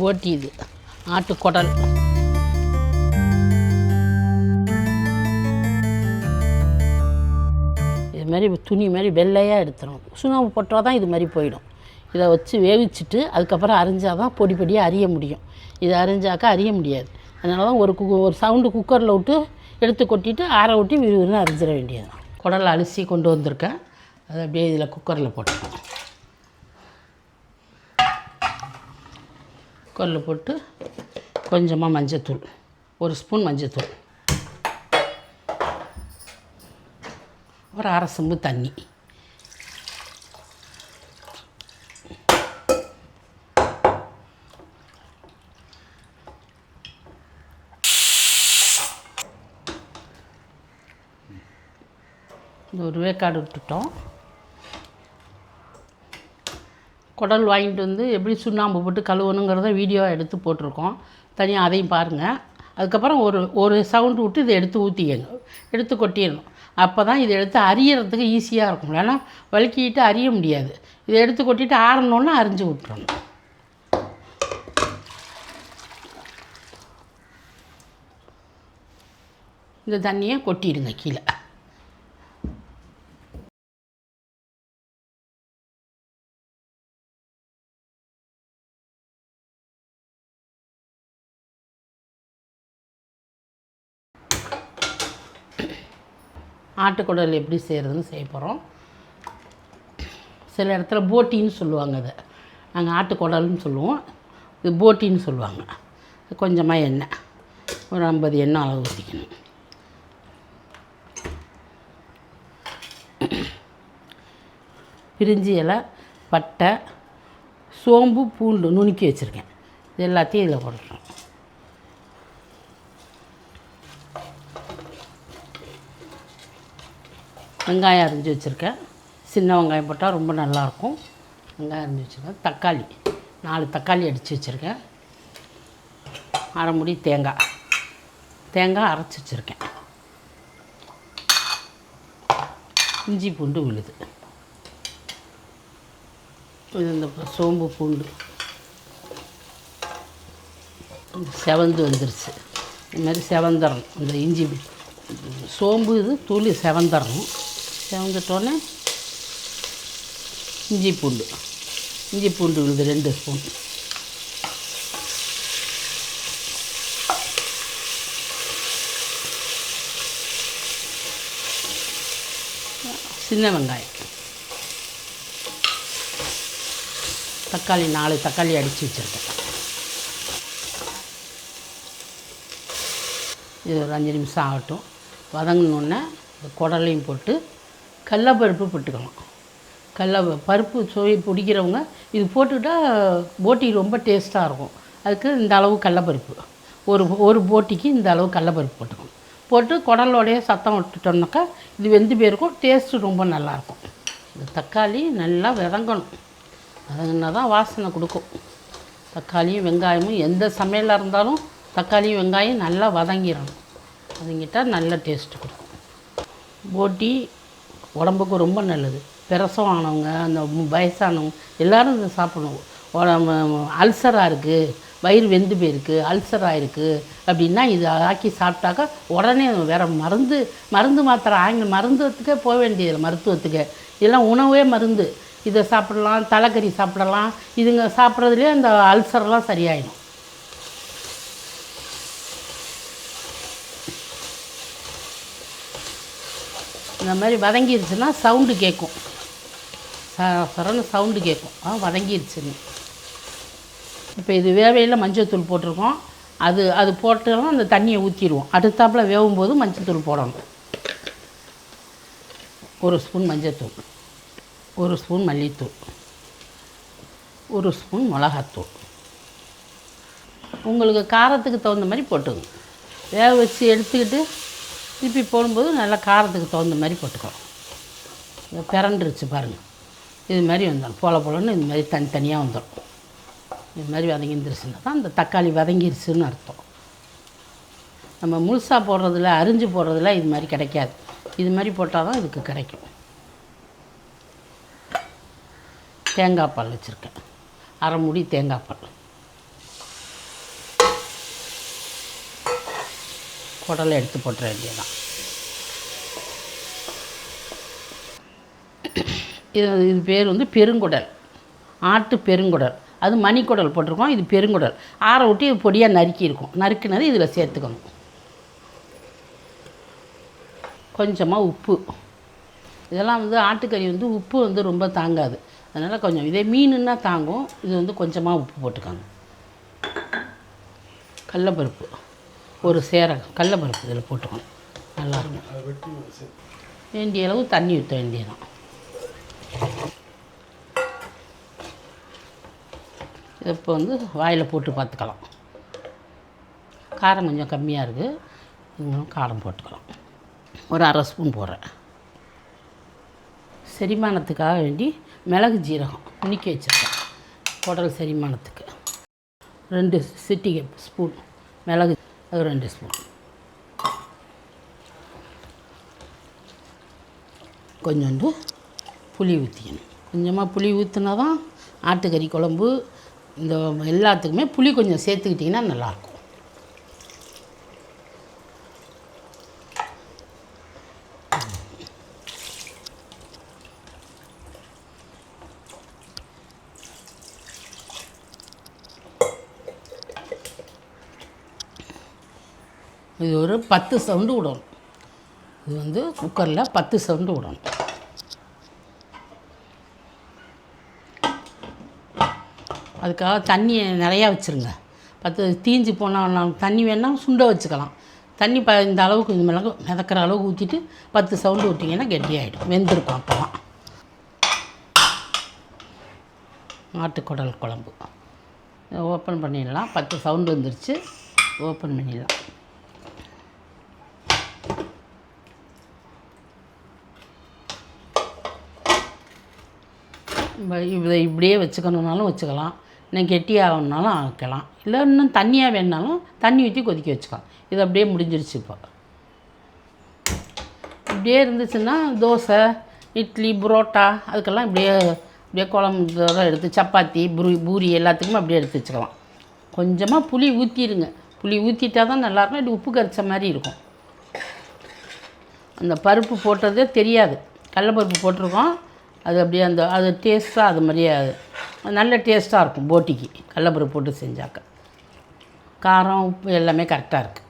போட்டி இது. ஆட்டுக்குடல். இது மாதிரி துணி மாதிரி வெள்ளையாக எடுத்துடும் சுண்ணாம்பு போட்டால் தான் இது மாதிரி போயிடும். இதை வச்சு வேவிச்சிட்டு அதுக்கப்புறம் அரிஞ்சால் தான் பொடி பொடியாக அறிய முடியும். இதை அரிஞ்சாக்கா அறிய முடியாது. அதனால தான் ஒரு கு ஒரு சவுண்டு குக்கரில் விட்டு எடுத்து கொட்டிட்டு ஆற விட்டு விறுவிறுன்னு அரிஞ்சிட வேண்டியது தான் குடல் அலசி கொண்டு வந்திருக்கேன். அதை அப்படியே இதில் குக்கரில் போட்டுக்கணும் கல் போட்டு கொஞ்சமாக மஞ்சத்தூள் ஒரு ஸ்பூன் மஞ்சத்தூள். ஒரு அரை சம்பு தண்ணி. இந்த ஒரு வேக்காடு விட்டுட்டோம். குடல் வாங்கிட்டு வந்து எப்படி சுண்ணாம்பு போட்டு கழுவணுங்கிறத வீடியோ எடுத்து போட்டிருக்கோம். தனியாக அதையும் பாருங்கள் அதுக்கப்புறம் ஒரு ஒரு சவுண்டு விட்டு இதை எடுத்து ஊற்றிக்கங்க எடுத்து கொட்டிடணும். அப்போ தான் இதை எடுத்து அரியறதுக்கு ஈஸியாக இருக்கும். இல்லைன்னா வலுக்கிட்டு அறிய முடியாது. இதை எடுத்து கொட்டிட்டு ஆறணுன்னா அரிஞ்சு விட்டுறணும். இந்த தண்ணியை கொட்டிடுங்க கீழே. ஆட்டுக்குடல் எப்படி செய்கிறதுன்னு செய்ய போகிறோம் சில இடத்துல போட்டின்னு சொல்லுவாங்க அதை. நாங்கள் ஆட்டுக்குடல்னு சொல்லுவோம். இது போட்டின்னு சொல்லுவாங்க. கொஞ்சமாக எண்ணெய். ஒரு ஐம்பது எண்ணெய் அளவு ஊற்றிக்கணும் பிரிஞ்சி இலை பட்டை சோம்பு பூண்டு நுணுக்கி வச்சுருக்கேன். இது எல்லாத்தையும் இதில் போட்டுறோம் வெங்காயம் அரிஞ்சு வச்சுருக்கேன். சின்ன வெங்காயம் போட்டால் ரொம்ப நல்லாயிருக்கும். வெங்காயம் அரிஞ்சு வச்சுருக்கேன். தக்காளி நாலு தக்காளி அடித்து வச்சுருக்கேன். அரை முடி தேங்காய். தேங்காய் அரைச்சி வச்சுருக்கேன். இஞ்சி பூண்டு விழுது. இது இந்த சோம்பு பூண்டு. செவந்து வந்துருச்சு. இது மாதிரி செவந்தரணும் இந்த இஞ்சி சோம்பு இது துளி செவந்தரணும் செவந்துட்டோன்னே இஞ்சி பூண்டு. இஞ்சி பூண்டு விழுது ரெண்டு ஸ்பூன். சின்ன வெங்காயம். தக்காளி நாலு தக்காளி அடித்து வச்சுருக்கேன். இது ஒரு அஞ்சு நிமிஷம் ஆகட்டும். வதங்கினோடனே இந்த குடலையும் போட்டு கடலப்பருப்பு போட்டுக்கலாம். கடல பருப்பு சுவை பிடிக்கிறவங்க இது போட்டுக்கிட்டால் போட்டி ரொம்ப டேஸ்ட்டாக இருக்கும். அதுக்கு இந்த அளவு கடலப்பருப்பு ஒரு ஒரு போட்டிக்கு இந்த அளவு கடலப்பருப்பு போட்டுக்கணும். போட்டு குடலோடைய சத்தம் விட்டுட்டோம்னாக்கா இது வெந்து போயிருக்கும். டேஸ்ட்டு ரொம்ப நல்லாயிருக்கும் இந்த தக்காளி நல்லா வதங்கணும் வதங்கினா தான் வாசனை கொடுக்கும். தக்காளியும் வெங்காயமும் எந்த சமையலாக இருந்தாலும் தக்காளியும் வெங்காயம் நல்லா வதங்கிடணும். வதங்கிட்டால் நல்ல டேஸ்ட்டு கொடுக்கும். போட்டி உடம்புக்கு ரொம்ப நல்லது. பிரசவம் ஆனவங்க அந்த வயசானவங்க எல்லோரும் இதை சாப்பிடணும். உடம்பு அல்சராக இருக்குது வயிறு வெந்து போயிருக்கு அல்சராக இருக்குது அப்படின்னா இது ஆக்கி சாப்பிட்டாக்கா உடனே வேறு மருந்து மருந்து மாத்திரை ஆங்கில மருந்துவத்துக்கே போக வேண்டியதில்லை மருத்துவத்துக்கு. இதெல்லாம் உணவே மருந்து. இதை சாப்பிடலாம் தலைக்கறி சாப்பிடலாம். இதுங்க சாப்பிட்றதுலேயே அந்த அல்சர்லாம் சரியாயிடும். இந்த மாதிரி வதங்கிருச்சுன்னா சவுண்டு கேட்கும். ச சரன்னு சவுண்டு கேட்கும். ஆ வதங்கிருச்சுன்னு இப்போ இது வேவையில் மஞ்சத்தூள் போட்டிருக்கோம். அது அது போட்டாலும் அந்த தண்ணியை ஊற்றிடுவோம் அடுத்தாப்பில் மஞ்சள் தூள் போடணும். ஒரு ஸ்பூன் மஞ்சத்தூள். ஒரு ஸ்பூன் மல்லித்தூள். ஒரு ஸ்பூன் மிளகாத்தூள். உங்களுக்கு காரத்துக்கு தகுந்த மாதிரி போட்டுங்க வேக வச்சு எடுத்துக்கிட்டு திருப்பி போடும்போது நல்லா காரத்துக்கு தகுந்த மாதிரி போட்டுக்கலாம். இது பிறண்டுருச்சு பாருங்கள் இது மாதிரி வந்துடும் போல போலன்னு இது மாதிரி தனித்தனியாக வந்துடும் இது மாதிரி வதங்கிருந்துருச்சுன்னா தான் அந்த தக்காளி வதங்கிருச்சுன்னு அர்த்தம். நம்ம முழுசாக போடுறதுல அரிஞ்சு போடுறதுல இது மாதிரி கிடைக்காது. இது மாதிரி போட்டால் தான் இதுக்கு கிடைக்கும். தேங்காய் பால் வச்சுருக்கேன். அரை மூடி தேங்காய் பால். குடலை எடுத்து போட்டுற வேண்டியதான் இது இது பேர் வந்து பெருங்குடல். ஆட்டு பெருங்குடல். அது மணிக்குடல் போட்டிருக்கோம் இது பெருங்குடல். ஆற விட்டு இது பொடியாக நறுக்கி இருக்கும் நறுக்கினது இதில் சேர்த்துக்கணும். கொஞ்சமாக உப்பு. இதெல்லாம் வந்து ஆட்டுக்கறி வந்து உப்பு வந்து ரொம்ப தாங்காது. அதனால் கொஞ்சம் இதே மீனுன்னா தாங்கும் இது வந்து கொஞ்சமாக உப்பு போட்டுக்கோங்க கடலப்பருப்பு ஒரு சேரகம் கடலப்பருப்பு இதில் போட்டுக்கணும். நல்லாயிருக்கும் வேண்டிய அளவு தண்ணி ஊற்ற வேண்டியதான் இப்போ வந்து வாயில் போட்டு பார்த்துக்கலாம். காரம் கொஞ்சம் கம்மியாக இருக்குது காரம் போட்டுக்கலாம். ஒரு அரை ஸ்பூன் போடுறேன். செரிமானத்துக்காக வேண்டி மிளகு ஜீரகம் நுணுக்கி வச்சுருக்கேன். குடல் செரிமானத்துக்கு. ரெண்டு சிட்டிகை ஸ்பூன் மிளகு அது ரெண்டு ஸ்பூன். கொஞ்சோண்டு புளி ஊற்றிக்கணும் கொஞ்சமாக புளி ஊற்றினா தான் ஆட்டுக்கறி குழம்பு இந்த எல்லாத்துக்குமே புளி கொஞ்சம் சேர்த்துக்கிட்டிங்கன்னா நல்லாயிருக்கும். இது ஒரு பத்து சவுண்டு விடணும். இது வந்து குக்கரில் பத்து சவுண்டு விடணும். அதுக்காக தண்ணியை நிறையா வச்சுருங்க. பத்து தீஞ்சு போனால் தண்ணி வேணால் சுண்ட வச்சுக்கலாம். தண்ணி ப இந்த அளவுக்கு இந்த மிளகு மிதக்கிற அளவுக்கு ஊற்றிட்டு பத்து சவுண்டு விட்டிங்கன்னா கெட்டியாகிடும் வெந்திருக்கும் அப்போலாம் நாட்டுக்குடல் குழம்பு. ஓப்பன் பண்ணிடலாம். பத்து சவுண்டு வந்துருச்சு. ஓப்பன் பண்ணிடலாம். இதை இப்படியே வச்சுக்கணுன்னாலும் வச்சுக்கலாம். இன்னும் கெட்டியாகணுன்னாலும் ஆக்கலாம். இல்லை இன்னும் தண்ணியாக வேணுனாலும் தண்ணி ஊற்றி கொதிக்க வச்சுக்கலாம். இது அப்படியே முடிஞ்சிருச்சு இப்போ. இப்படியே இருந்துச்சுன்னா தோசை இட்லி புரோட்டா அதுக்கெல்லாம் இப்படியே இப்படியே குழம்பு எடுத்து சப்பாத்தி பூரி பூரி எல்லாத்துக்குமே அப்படியே எடுத்து வச்சுக்கலாம். கொஞ்சமாக புளி ஊற்றிடுங்க புளி ஊற்றிட்டா தான் நல்லாயிருக்கும். இப்படி உப்பு கரைச்ச மாதிரி இருக்கும். அந்த பருப்பு போட்டதே தெரியாது. கடலப்பருப்பு போட்டிருக்கோம். அது அப்படியே அந்த அது டேஸ்ட்டாக அது மாதிரியே நல்ல டேஸ்ட்டாக இருக்கும் போட்டிக்கு. கடலப்பருப்பு போட்டு செஞ்சாக்க. காரம் உப்பு எல்லாமே கரெக்டாக இருக்குது